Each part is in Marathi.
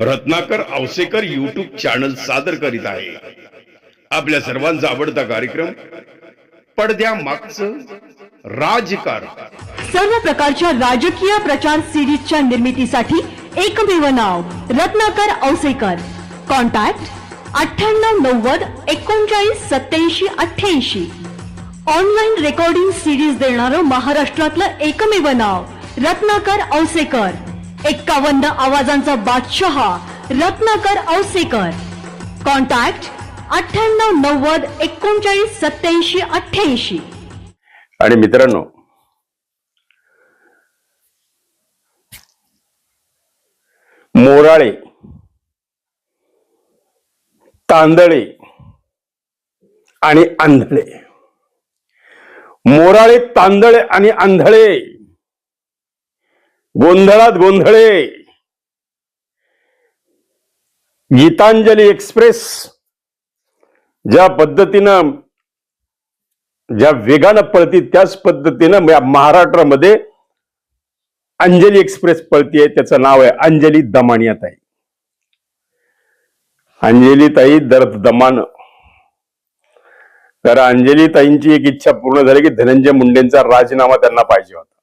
रत्नाकर औसेकर युट्यूब चॅनल सादर करीत आहे. आपल्या सर्वांचा आवडता कार्यक्रम पडद्या मागचं राजकारण. सर्व प्रकारच्या राजकीय प्रचार सिरीजच्या निर्मितीसाठी एकमेव नाव रत्नाकर औसेकर कॉन्टॅक्ट अठ्ठ्याण्णव नव्वद एकोणचाळीस सत्याऐंशी अठ्ठ्याऐंशी. ऑनलाईन रेकॉर्डिंग सिरीज देणारं महाराष्ट्रातलं एकमेव नाव रत्नाकर औसेकर एक्कावन्न आवाजांचा बादशहा रत्नाकर औसेकर. कॉन्टॅक्ट अठ्ठ्याण्णव नव्वद एकोणचाळीस सत्याऐंशी अठ्ठ्याऐंशी. आणि मित्रांनो मोराळे तांदळे आणि आंधळे. मोराळे तांदळे आणि आंधळे. गोंधळात गोंधळे. गीतांजली एक्सप्रेस ज्या पद्धतीनं ज्या वेगानं पळती त्याच पद्धतीनं या महाराष्ट्रामध्ये अंजली एक्सप्रेस पळतीये त्याचं नाव आहे अंजली दमानिया ताई अंजली ताई दर्द दमान. तर अंजली ताईंची एक इच्छा पूर्ण झाली की धनंजय मुंडेंचा राजीनामा त्यांना पाहिजे होता.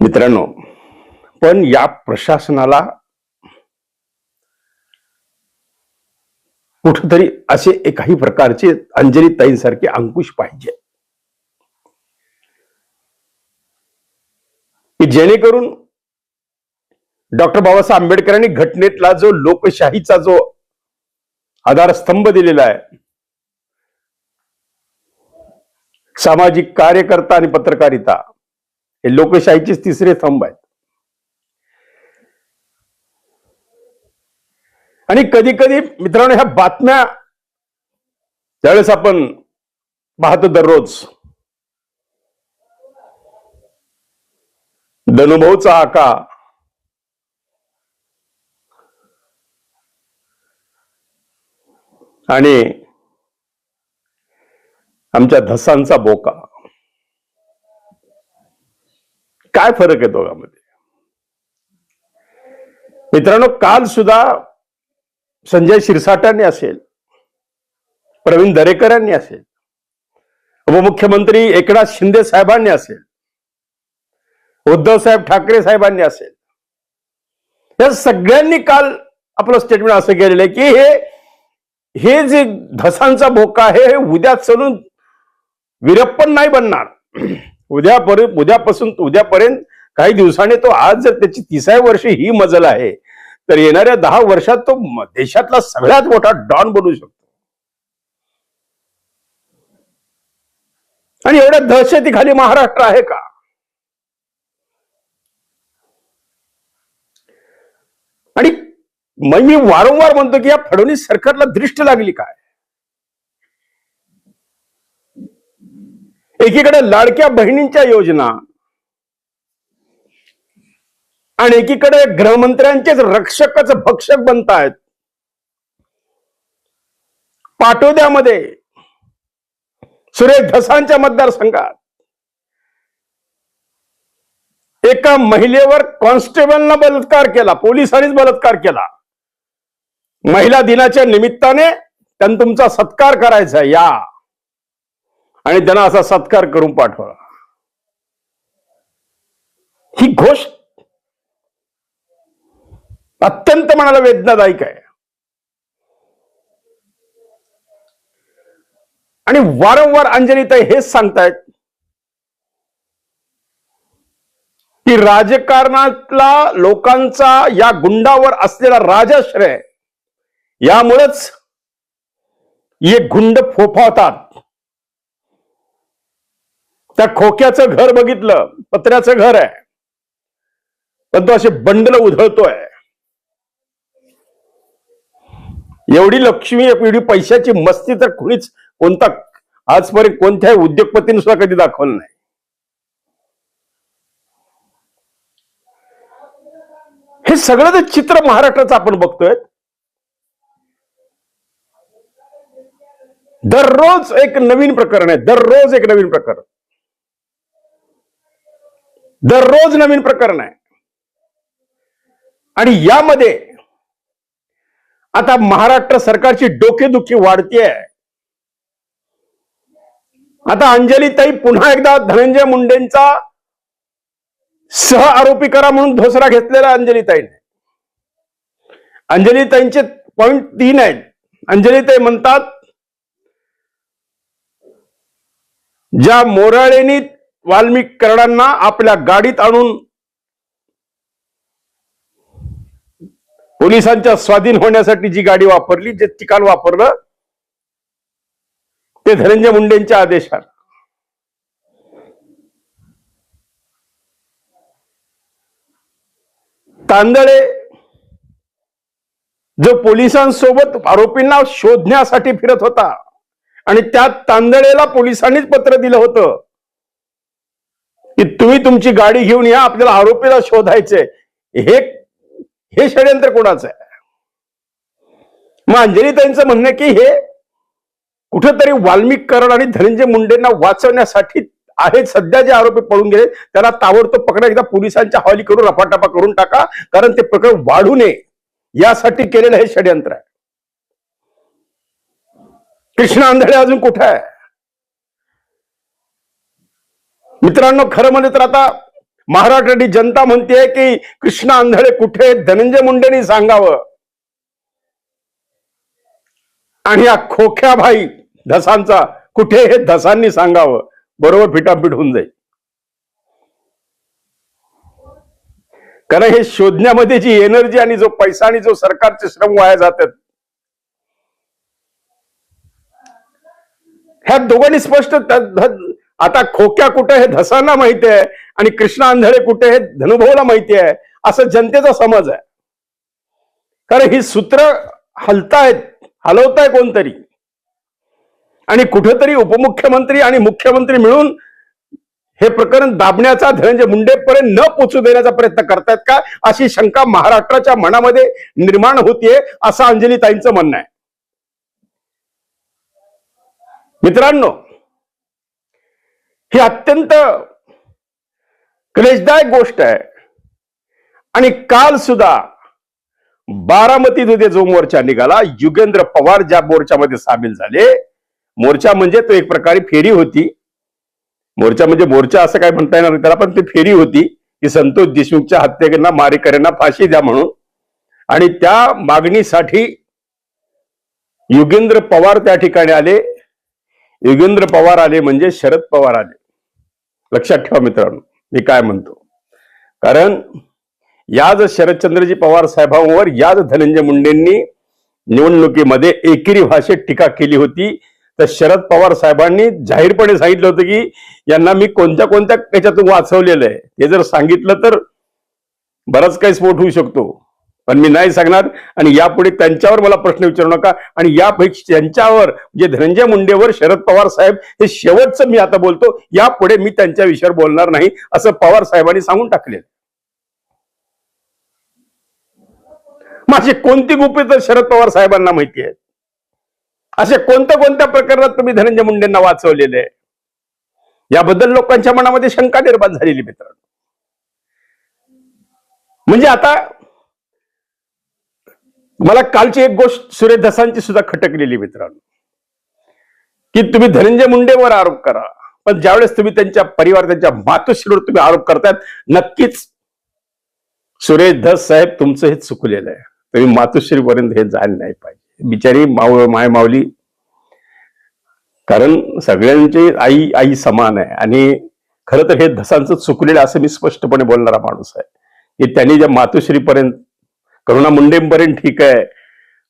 मित्रांनो पण या प्रशासनाला कुठंतरी असे काही प्रकारचे अंजली ताईंसारखे अंकुश पाहिजे. की जेणेकरून डॉक्टर बाबासाहेब आंबेडकरांनी घटनेतला जो लोकशाहीचा जो आधारस्तंभ दिलेला आहे सामाजिक कार्यकर्ता आणि पत्रकारिता हे लोकशाहीचे तिसरे स्तंभ आहेत. आणि कधी कधी मित्रांनो ह्या बातम्या ज्यावेळेस आपण पाहतो दररोज दनुभवचा आका आणि आमच्या धसांचा बोका. काय फरक आहे दोघांमध्ये? मित्रांनो काल सुद्धा संजय शिरसाटांनी असेल प्रवीण दरेकरांनी असेल उपमुख्यमंत्री एकनाथ शिंदे साहेबांनी असेल उद्धव साहेब ठाकरे साहेबांनी असेल या सगळ्यांनी काल आपलं स्टेटमेंट असं केलेलं आहे की हे हे जे धसांचा भोका आहे हे उद्या चलून विरप्पन नाही बनणार. उद्या पर उद्यापासून उद्यापर्यंत काही दिवसांनी तो आज जर त्याची तिसाव्या वर्षी ही मजल आहे तर येणाऱ्या दहा वर्षात तो देशातला सगळ्यात मोठा डॉन बनू शकतो. आणि एवढ्या दहशतीखाली महाराष्ट्र आहे का? आणि मग मी वारंवार म्हणतो की या फडणवीस सरकारला दृष्ट लागली काय? एकीकडे लाडक्या बहिणींच्या योजना आणि एकीकडे गृहमंत्र्यांचेच रक्षकच भक्षक बनतायत. पाटोद्यामध्ये सुरेश धसांच्या मतदारसंघात एका महिलेवर कॉन्स्टेबलनं बलात्कार केला पोलिसांनीच बलात्कार केला. महिला दिनाच्या निमित्ताने त्यांना तुमचा सत्कार करायचा या. आणि त्यांना असा सत्कार करून पाठवा ही घोष अत्यंत मनाला वेदनादायक आहे. आणि वारंवार अंजलीताई हेच सांगतायत की राजकारणातला लोकांचा या गुंडावर असलेला राजाश्रय यामुळेच हे गुंड फोफावतात. त्या खोक्याचं घर बघितलं पत्र्याचं घर आहे. पण तो असे बंडल उधळतोय. एवढी लक्ष्मी एवढी पैशाची मस्ती तर कुणीच कोणता आजपर्यंत कोणत्याही उद्योगपतीने सुद्धा कधी दाखवलं नाही. हे सगळं जे चित्र महाराष्ट्राचं आपण बघतोय दररोज एक नवीन प्रकरण आहे दररोज एक नवीन प्रकरण. दररोज नवीन प्रकरण आहे. आणि यामध्ये आता महाराष्ट्र सरकारची डोकेदुखी वाढतीये. आता अंजलीताई पुन्हा एकदा धनंजय मुंडेंचा सह आरोपी करा म्हणून धोसरा घेतलेला अंजलीताईने. अंजलीताईंचे पॉइंट तीन आहेत. अंजलीताई म्हणतात ज्या मोराळेनी वाल्मिक करणांना आपल्या गाडीत आणून पोलिसांच्या स्वाधीन होण्यासाठी जी गाडी वापरली जे ठिकाण वापरलं ते धनंजय मुंडेंच्या आदेशात. तांदळे जो पोलिसांसोबत आरोपींना शोधण्यासाठी फिरत होता आणि त्यात तांदळेला पोलिसांनीच पत्र दिलं होतं की तुम्ही तुमची गाडी घेऊन या आपल्याला आरोपीला शोधायचंय. हे हे षडयंत्र कोणाचं आहे? मग अंजलीताईंचं म्हणणं की हे कुठेतरी वाल्मिक करण आणि धनंजय मुंडेंना वाचवण्यासाठी आहेत. सध्या जे आरोपी पळून गेले त्याला ताबडतोब पकडा एकदा पोलिसांच्या हवाली करून रफाटफा करून टाका कारण ते प्रकरण वाढू नये. यासाठी केलेलं हे षडयंत्र आहे. कृष्ण आंधळे अजून कुठे आहे? मित्रांनो खरं म्हणजे तर आता महाराष्ट्राची जनता म्हणते की कृष्ण आंधळे कुठे धनंजय मुंडेंनी सांगावं. आणि या खोख्या भाई धसांचा कुठे हे धसांनी सांगावं. बरोबर फिटाफिट होऊन जाईल. कारण हे शोधण्यामध्ये जी एनर्जी आणि जो पैसा आणि जो सरकारचे श्रम वाया जातात ह्या दोघांनी स्पष्ट आता खोक्या कुठे हे धसांना माहिती आहे. आणि कृष्ण आंधळे कुठे हे धनुभाऊला माहिती आहे. असं जनतेचा समज आहे. कारण ही सूत्र हलतायत हलवताय कोणतरी. आणि कुठेतरी उपमुख्यमंत्री आणि मुख्यमंत्री मिळून हे प्रकरण दाबण्याचा धनंजय मुंडेपर्यंत न पोचू देण्याचा प्रयत्न करतायत का? अशी शंका महाराष्ट्राच्या मनामध्ये निर्माण होतीये असं अंजलीताईंचं म्हणणं आहे. मित्रांनो ही अत्यंत क्लेशदायक गोष्ट आहे. आणि काल सुद्धा बारामतीमध्ये जो मोर्चा निघाला युगेंद्र पवार ज्या मोर्चामध्ये सामील झाले मोर्चा म्हणजे तो एक प्रकारे फेरी होती. मोर्चा म्हणजे मोर्चा असं काय म्हणता येणार नाही त्याला पण ती फेरी होती की संतोष देशमुखच्या हत्येकरांना मारेकऱ्यांना फाशी द्या म्हणून. आणि त्या मागणीसाठी युगेंद्र पवार त्या ठिकाणी आले. युगेंद्र पवार आले म्हणजे शरद पवार आले. लक्षात ठेवा मित्रांनो मी काय म्हणतो? कारण याच शरदचंद्रजी पवार साहेबांवर याच धनंजय मुंडेंनी निवडणुकीमध्ये एकेरी भाषेत टीका केली होती. तर शरद पवार साहेबांनी जाहीरपणे सांगितलं होतं की यांना मी कोणत्या कोणत्या याच्यातून वाचवलेलं आहे? हे जर सांगितलं तर बराच काही स्फोट होऊ शकतो. पण मी नाही सांगणार. आणि यापुढे त्यांच्यावर मला प्रश्न विचारू नका. आणि यापैकी त्यांच्यावर जे धनंजय मुंडेवर शरद पवार साहेब हे शेवटचं मी आता बोलतो. यापुढे मी त्यांच्या विषयावर बोलणार नाही असं पवार साहेबांनी सांगून टाकले माझी कोणती गुपित शरद पवार साहेबांना माहिती आहेत? असे कोणत्या कोणत्या प्रकरणात तुम्ही धनंजय मुंडेंना वाचवलेले आहे? याबद्दल लोकांच्या मनामध्ये शंका निर्माण झालेली मित्रांनो. म्हणजे आता मला कालची एक गोष्ट सुरेश धसांची सुद्धा खटकलेली मित्रांनो. की तुम्ही धनंजय मुंडेवर आरोप करा. पण ज्यावेळेस तुम्ही त्यांच्या परिवार त्यांच्या मातोश्रीवर तुम्ही आरोप करतायत नक्कीच सुरेश धस साहेब तुमचं हे चुकलेलं आहे. तुम्ही मातोश्रीपर्यंत हे जायला नाही पाहिजे. बिचारी माव माय माऊली. कारण सगळ्यांची आई आई समान आहे. आणि खरं तर हे धसांचं चुकलेलं असं मी स्पष्टपणे बोलणारा माणूस आहे. की त्यांनी ज्या मातोश्रीपर्यंत करुणा मुंडेंपर्यंत ठीक आहे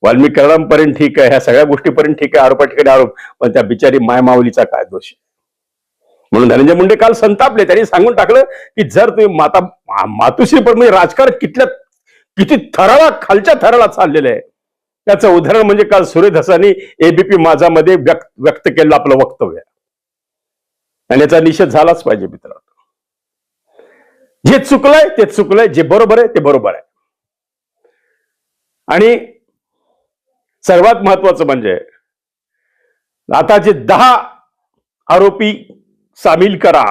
वाल्मिक कराडांपर्यंत ठीक आहे ह्या सगळ्या गोष्टीपर्यंत ठीक आहे आरोपा ठिकाणी आरोप पण त्या बिचारी माय माऊलीचा काय दोष म्हणून धनंजय मुंडे काल संतापले त्यांनी सांगून टाकलं की जर तुम्ही माता मातुश्री पण म्हणजे राजकारण कितल्या किती थराला खालच्या थराला चाललेलं आहे? त्याचं उदाहरण म्हणजे काल सुरेश धसानी एबीपी माझामध्ये व्यक्त व्यक्त केलं आपलं वक्तव्य. आणि याचा निषेध झालाच पाहिजे मित्रांनो. जे चुकलंय ते चुकलंय जे बरोबर आहे ते बरोबर आहे. आणि सर्वात महत्वाचं म्हणजे आता जे दहा आरोपी सामील करा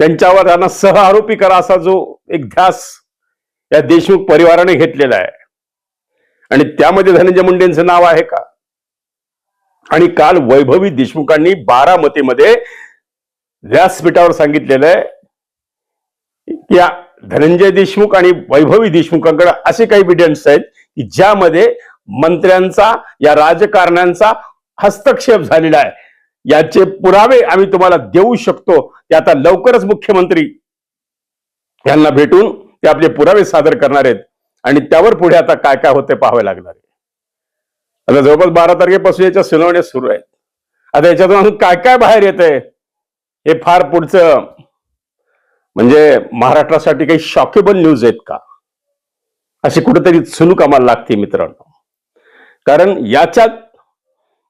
त्यांच्यावर त्यांना सह आरोपी करा असा जो एक ध्यास या देशमुख परिवाराने घेतलेला आहे. आणि त्यामध्ये धनंजय मुंडेंचं नाव आहे का? आणि काल वैभवी देशमुखांनी बारामतीमध्ये व्यासपीठावर सांगितलेलं आहे की या धनंजय देशमुख आणि वैभवी देशमुखांकडे असे काही एव्हिडन्स आहेत की ज्यामध्ये मंत्र्यांचा या राजकारण्यांचा हस्तक्षेप झालेला आहे. याचे पुरावे आम्ही तुम्हाला देऊ शकतो. ते आता लवकरच मुख्यमंत्री यांना भेटून ते आपले पुरावे सादर करणार आहेत. आणि त्यावर पुढे आता काय काय होते पाहावे लागणार आहे. आता जवळपास बारा तारखेपासून याच्या सुनावण्या सुरू आहेत. आता याच्यातून काय काय बाहेर येत आहे हे फार पुढचं म्हणजे महाराष्ट्रासाठी काही शॉकेबल न्यूज आहेत का? अशी कुठेतरी चुलूक आम्हाला लागते मित्रांनो. कारण याच्यात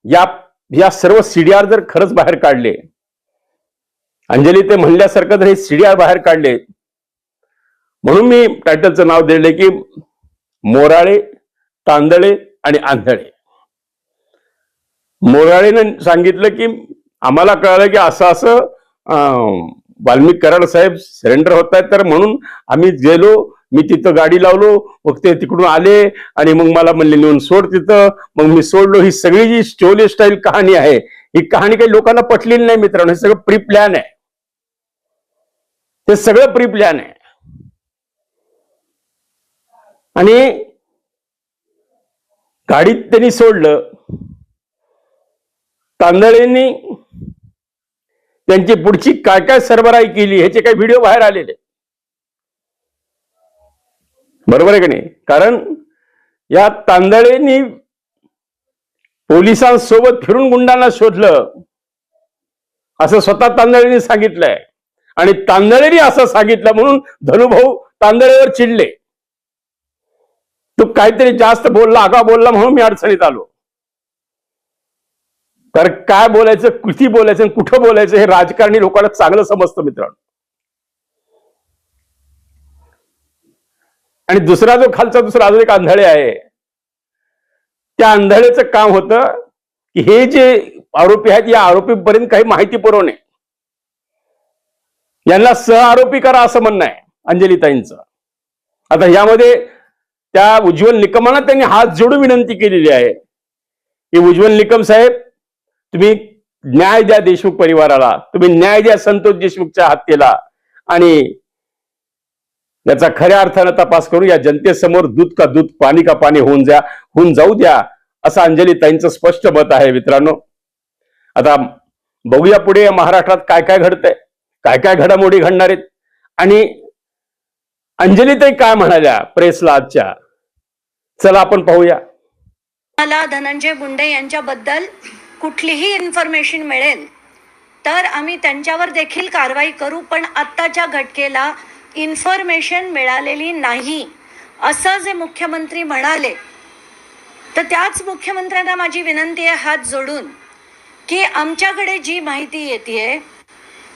या या सर्व सीडीआर जर खरंच बाहेर काढले अंजली ते म्हणल्यासारखं जर हे सीडीआर बाहेर काढले म्हणून मी टायटलचं नाव दिले की मोराळे तांदळे आणि आंधळे. मोराळेनं सांगितलं की आम्हाला कळलं की असं असं वाल्मिक कराड साहेब सरेंडर होत आहेत तर म्हणून आम्ही गेलो मी तिथं गाडी लावलो मग ते तिकडून आले आणि मग मला म्हणले नेऊन सोड तिथं. मग मी सोडलो. ही सगळी जी स्टोली स्टाईल कहाणी आहे ही कहाणी काही लोकांना पटलेली नाही मित्रांनो. हे सगळं प्री प्लॅन आहे. ते सगळं प्री प्लॅन आहे. आणि गाडीत त्यांनी सोडलं. तांदळेंनी त्यांची पुढची काय काय सरबराई केली ह्याचे काही व्हिडिओ बाहेर आलेले बरोबर आहे का नाही? कारण या तांदळेंनी पोलिसांसोबत फिरून गुंडांना शोधलं. असं स्वतः तांदळेने सांगितलंय. आणि तांदळेनी असं सांगितलं म्हणून धनुभाऊ तांदळेवर चिडले. तू काहीतरी जास्त बोलला आगा बोलला म्हणून मी अडचणीत आलो. तर काय बोलायचं किती बोलायचं आणि कुठं बोलायचं हे राजकारणी लोकांना चांगलं समजतं मित्रांनो. आणि दुसरा जो खालचा दुसरा अजून एक आंधळे आहे. त्या आंधळेचं काम होतं की हे जे आरोपी आहेत या आरोपीपर्यंत काही माहिती पुरवणे. यांना सह आरोपी करा असं म्हणणं आहे अंजलीताईंचं. आता यामध्ये त्या उज्ज्वल निकमांना त्यांनी हात जोडून विनंती केलेली आहे. की उज्ज्वल निकम साहेब तुम्ही न्याय द्या देशमुख परिवाराला तुम्ही न्याय द्या संतोष देशमुखच्या हत्येला. आणि याचा खऱ्या अर्थानं तपास करून या जनतेसमोर दूध का दूध पाणी का पाणी होऊन जा होऊन जाऊ द्या असं अंजली ताईंचं स्पष्ट मत आहे मित्रांनो. आता बघूया पुढे या महाराष्ट्रात काय काय घडतंय काय काय घडामोडी घडणार आहेत. आणि अंजलीताई काय म्हणाल्या प्रेसला आजच्या? चला आपण पाहूया. मला धनंजय मुंडे यांच्याबद्दल कुठलीही इन्फॉर्मेशन मिळेल तर आम्ही त्यांच्यावर देखील कारवाई करू पण आत्ताच्या घटकेला इन्फॉर्मेशन मिळालेली नाही असं जे मुख्यमंत्री म्हणाले. तर त्याच मुख्यमंत्र्यांना माझी विनंती आहे हात जोडून की आमच्याकडे जी माहिती येते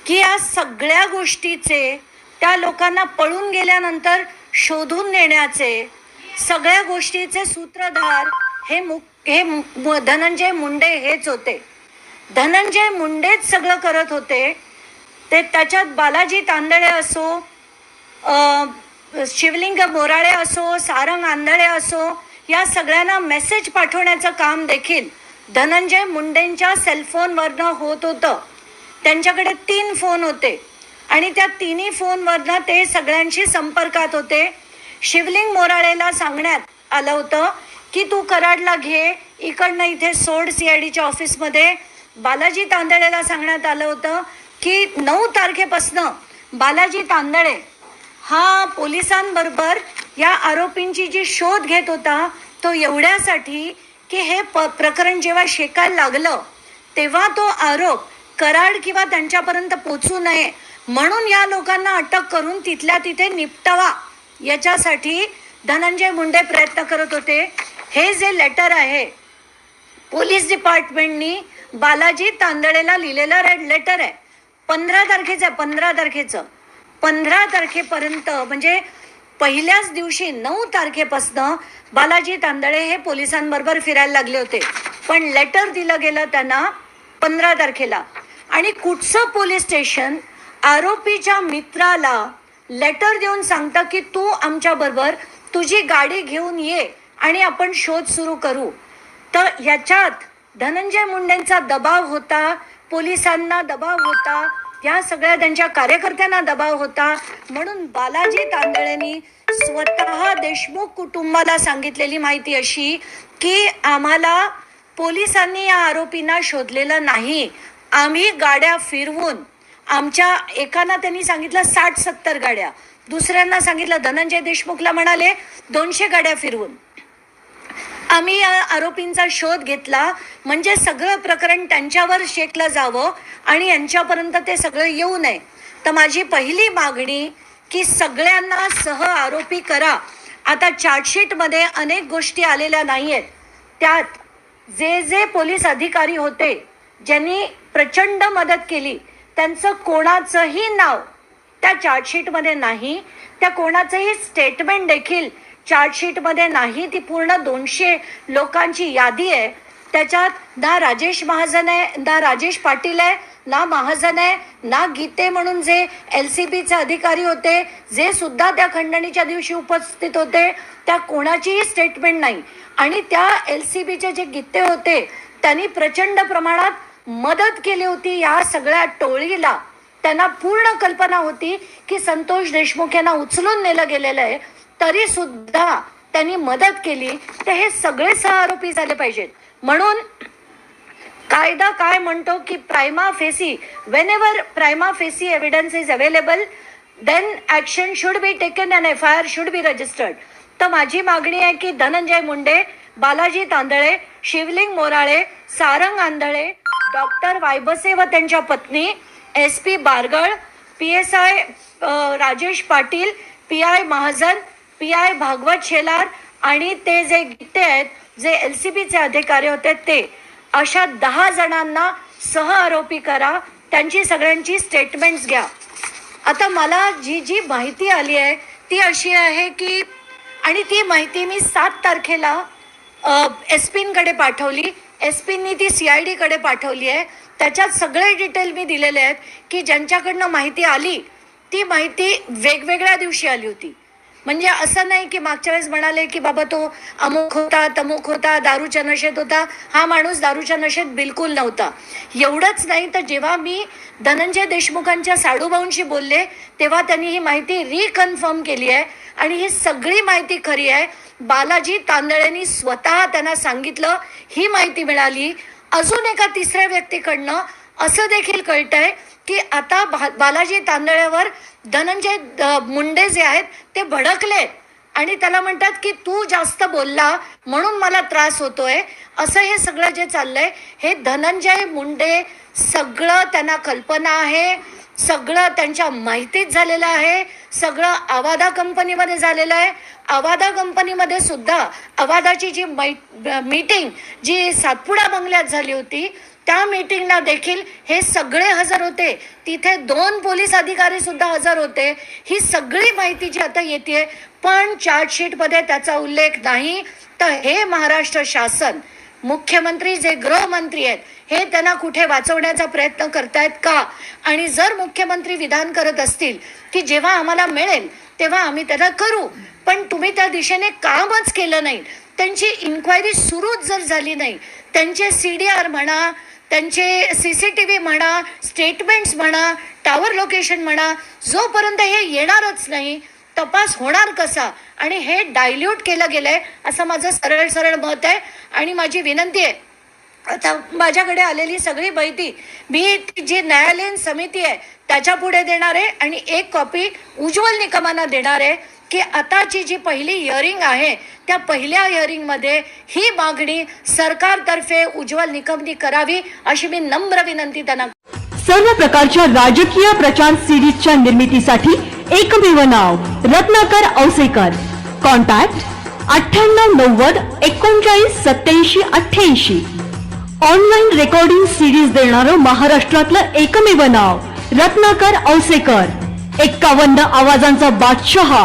की या सगळ्या गोष्टीचे त्या लोकांना पळून गेल्यानंतर शोधून नेण्याचे सगळ्या गोष्टीचे सूत्रधार हे मुख हे धनंजय मुंडे हेच होते. धनंजय मुंडेच सगळं करत होते. ते त्याच्यात बालाजी तांदळे असो शिवलिंग मोराळे असो सारंग आंधळे असो या सगळ्यांना मेसेज पाठवण्याचं काम देखील धनंजय मुंडेंच्या सेलफोनवरनं होत होतं. त्यांच्याकडे तीन फोन होते. आणि त्या तिन्ही फोनवरनं ते सगळ्यांशी संपर्कात होते. शिवलिंग मोराळेला सांगण्यात आलं होतं की तू कराडला घे इकडनं इथे सोड सी आय डीच्या ऑफिसमध्ये. बालाजी तांदळेला सांगण्यात आलं होतं की नऊ तारखेपासनं बालाजी तांदळे हा पोलिसांबरोबर या आरोपींची जी शोध घेत होता तो एवढ्यासाठी की हे प प्रकरण जेव्हा शेकायला लागलं तेव्हा तो आरोप कराड किंवा त्यांच्यापर्यंत पोचू नये म्हणून या लोकांना अटक करून तिथल्या तिथे निपटावा याच्यासाठी धनंजय मुंडे प्रयत्न करत होते. हे जे लेटर आहे पोलीस डिपार्टमेंटनी बालाजी तांदळेला लिहिलेलं रेड लेटर आहे. पंधरा तारखेचं आहे पंधरा तारखेचं. पंधरा तारखेपर्यंत म्हणजे पहिल्याच दिवशी नऊ तारखेपासनं बालाजी तांदळे हे पोलिसांबरोबर फिरायला लागले होते. पण लेटर दिलं गेलं त्यांना पंधरा तारखेला. आणि कुठचं पोलीस स्टेशन आरोपीच्या मित्राला लेटर देऊन सांगतं की तू आमच्याबरोबर तुझी गाडी घेऊन ये आणि आपण शोध सुरू करू. तर याच्यात धनंजय मुंडेंचा दबाव होता पोलिसांना दबाव होता या सगळ्या त्यांच्या कार्यकर्त्यांना दबाव होता. म्हणून बालाजी तांदळेंनी स्वतः देशमुख कुटुंबाला सांगितलेली माहिती अशी की आम्हाला पोलिसांनी या आरोपींना शोधलेलं नाही. आम्ही गाड्या फिरवून आमच्या एकाना त्यांनी सांगितलं साठ सत्तर गाड्या. दुसऱ्यांना सांगितलं धनंजय देशमुखला म्हणाले दोनशे गाड्या फिरवून. आम्ही या आरोपींचा शोध घेतला. म्हणजे सगळं प्रकरण त्यांच्यावर शेकलं जावं आणि यांच्यापर्यंत ते सगळं येऊ नये. तर माझी पहिली मागणी की सगळ्यांना सह आरोपी करा. आता चार्जशीटमध्ये अनेक गोष्टी आलेल्या नाही आहेत त्यात जे जे पोलीस अधिकारी होते ज्यांनी प्रचंड मदत केली त्यांचं कोणाचंही नाव त्या चार्जशीटमध्ये नाही. त्या कोणाचंही स्टेटमेंट देखील चार्जशीटमध्ये नाही ती पूर्ण दोनशे लोकांची यादी आहे. त्याच्यात ना राजेश महाजन आहे ना राजेश पाटील आहे ना महाजन आहे ना गीते म्हणून जे एल सी बीचे अधिकारी होते जे सुद्धा त्या खंडणीच्या दिवशी उपस्थित होते त्या कोणाचीही स्टेटमेंट नाही. आणि त्या एल सी बीचे जे गीते होते त्यांनी प्रचंड प्रमाणात मदत केली होती या सगळ्या टोळीला. त्यांना पूर्ण कल्पना होती की संतोष देशमुख यांना उचलून नेलं गेलेलं आहे. तरी सुद्धा त्यांनी मदत केली. तर हे सगळे सहआरोपी झाले पाहिजेत. म्हणून कायदा काय म्हणतो की prima facie whenever prima facie evidence is available then action should be taken and F I R should be registered तर माझी मागणी आहे की धनंजय मुंडे बालाजी तांदळे शिवलिंग मोराळे सारंग आंधळे डॉक्टर वायबसे व त्यांच्या पत्नी S P Bargal P S I Rajesh Patil P I Mahajan P I Bhagwat Shelar आणि ते जे गीते आहेत जे एल सी बीचे अधिकारी होते ते अशा दहा जणांना सह आरोपी करा त्यांची सगळ्यांची स्टेटमेंट्स घ्या. आता मला जी जी माहिती आली आहे ती अशी आहे की आणि ती माहिती मी सात तारखेला एस पींकडे पाठवली. एस पींनी ती सी आय डीकडे पाठवली आहे. त्याच्यात सगळे डिटेल मी दिलेले आहेत की ज्यांच्याकडनं माहिती आली ती माहिती वेगवेगळ्या दिवशी आली होती. म्हणजे असं नाही की मागच्या वेळेस म्हणाले की बाबा तो अमुक होता तमुक होता दारूच्या नशेत होता. हा माणूस दारूच्या नशेत बिलकुल नव्हता. एवढंच नाही तर जेव्हा मी धनंजय देशमुखांच्या साडूभाऊंशी बोलले तेव्हा त्यांनी ही माहिती रिकन्फर्म केली आहे. आणि ही सगळी माहिती खरी आहे. बालाजी तांदळेंनी स्वतः त्यांना सांगितलं ही माहिती मिळाली. अजून एका तिसऱ्या व्यक्तीकडनं असं देखील कळतंय की आता बालाजी तांदळ्यावर धनंजय मुंडे जे आहेत ते भडकले. आणि त्याला म्हणतात की तू जास्त बोलला म्हणून मला त्रास होतोय. असं हे सगळं जे चाललंय हे धनंजय मुंडे सगळं त्यांना कल्पना आहे. सगळं त्यांच्या माहितीत झालेलं आहे. सगळं आवादा कंपनीमध्ये झालेलं आहे. आवादा कंपनीमध्ये सुद्धा आवादाची जी मीटिंग जी सातपुडा बंगल्यात झाली होती त्या मीटिंगला देखील हे सगळे हजर होते. तिथे दोन पोलीस अधिकारी सुद्धा हजर होते. ही सगळी माहिती जी आता येते पण चार्जशीटमध्ये त्याचा उल्लेख नाही. तर हे महाराष्ट्र शासन मुख्यमंत्री जे गृहमंत्री आहेत हे त्यांना कुठे वाचवण्याचा प्रयत्न करतायत का? आणि जर मुख्यमंत्री विधान करत असतील की जेव्हा आम्हाला मिळेल तेव्हा आम्ही त्याला करू. पण तुम्ही त्या दिशेने कामच केलं नाही. त्यांची इन्क्वायरी सुरूच जर झाली नाही त्यांचे सी डी आर म्हणा त्यांचे सी सी टी व्ही म्हणा स्टेटमेंट्स म्हणा टावर लोकेशन म्हणा जोपर्यंत हे येणारच नाही तपास होणार कसा? आणि हे डायल्यूट केलं गेलंय असं माझं सरळ सरळ मत आहे. आणि माझी विनंती आहे आता माझ्याकडे आलेली सगळी माहिती मी ती जी न्यायालयीन समिती आहे त्याच्या पुढे देणार आहे आणि एक कॉपी उज्ज्वल निकमांना देणार आहे. की आताची जी पहिली हिअरिंग आहे त्या पहिल्या हिअरिंगमध्ये ही मागणी सरकारतर्फे उज्ज्वल निकमनी करावी अशी मी नम्र विनंती त्यांना सर्व प्रकारच्या राजकीय प्रचार सिरीजच्या निर्मितीसाठी एकमेव नाव रत्नाकर औसेकर. कॉन्टॅक्ट अठ्ठ्याण्णव नव्वद एकोणचाळीस सत्याऐंशी अठ्ठ्याऐंशी. ऑनलाईन रेकॉर्डिंग सिरीज देणारं महाराष्ट्रातलं एकमेव नाव रत्नाकर औसेकर. एक्कावन्न आवाजांचा बादशहा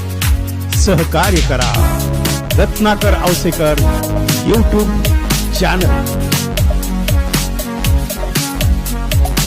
सहकार्य करा. Ratnakar Ausekar YouTube channel